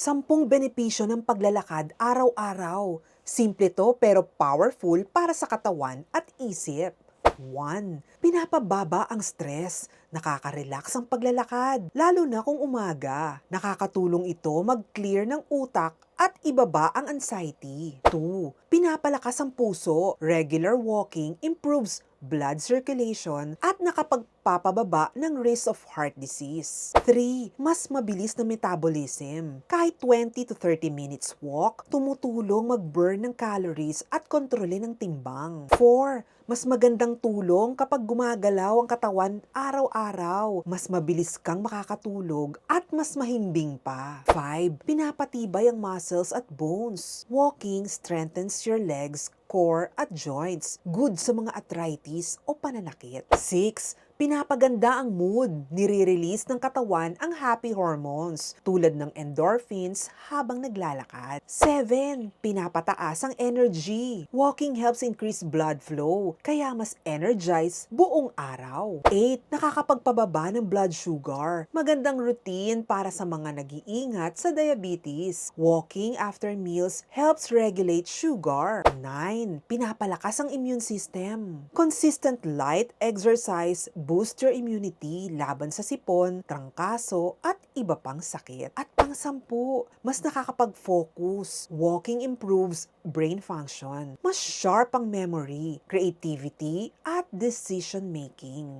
Sampung benepisyo ng paglalakad araw-araw. Simple to pero powerful para sa katawan at isip. 1. Pinapababa ang stress. Nakaka-relax ang paglalakad, lalo na kung umaga. Nakakatulong ito mag-clear ng utak at ibaba ang anxiety. 2. Pinapalakas ang puso. Regular walking improves blood circulation at nakapagpapababa ng risk of heart disease. 3. Mas mabilis na metabolism. Kahit 20 to 30 minutes walk, tumutulong mag-burn ng calories at kontrolin ng timbang. 4. Mas magandang tulong kapag gumagalaw ang katawan araw-araw. Mas mabilis kang makakatulog at mas mahimbing pa. 5. Pinapatibay ang muscles at bones. Walking strengthens your legs, core at joints. Good sa mga arthritis o pananakit. 6. Pinapaganda ang mood. Nire-release ng katawan ang happy hormones tulad ng endorphins habang naglalakad. 7. Pinapataas ang energy. Walking helps increase blood flow, kaya mas energized buong araw. 8. Nakakapagpababa ng blood sugar. Magandang routine para sa mga nag-iingat sa diabetes. Walking after meals helps regulate sugar. 9. Pinapalakas ang immune system. Consistent light exercise boost your immunity laban sa sipon, trangkaso, at iba pang sakit. At pang-sampu, mas nakakapag-focus. Walking improves brain function. Mas sharp ang memory, creativity, at decision making.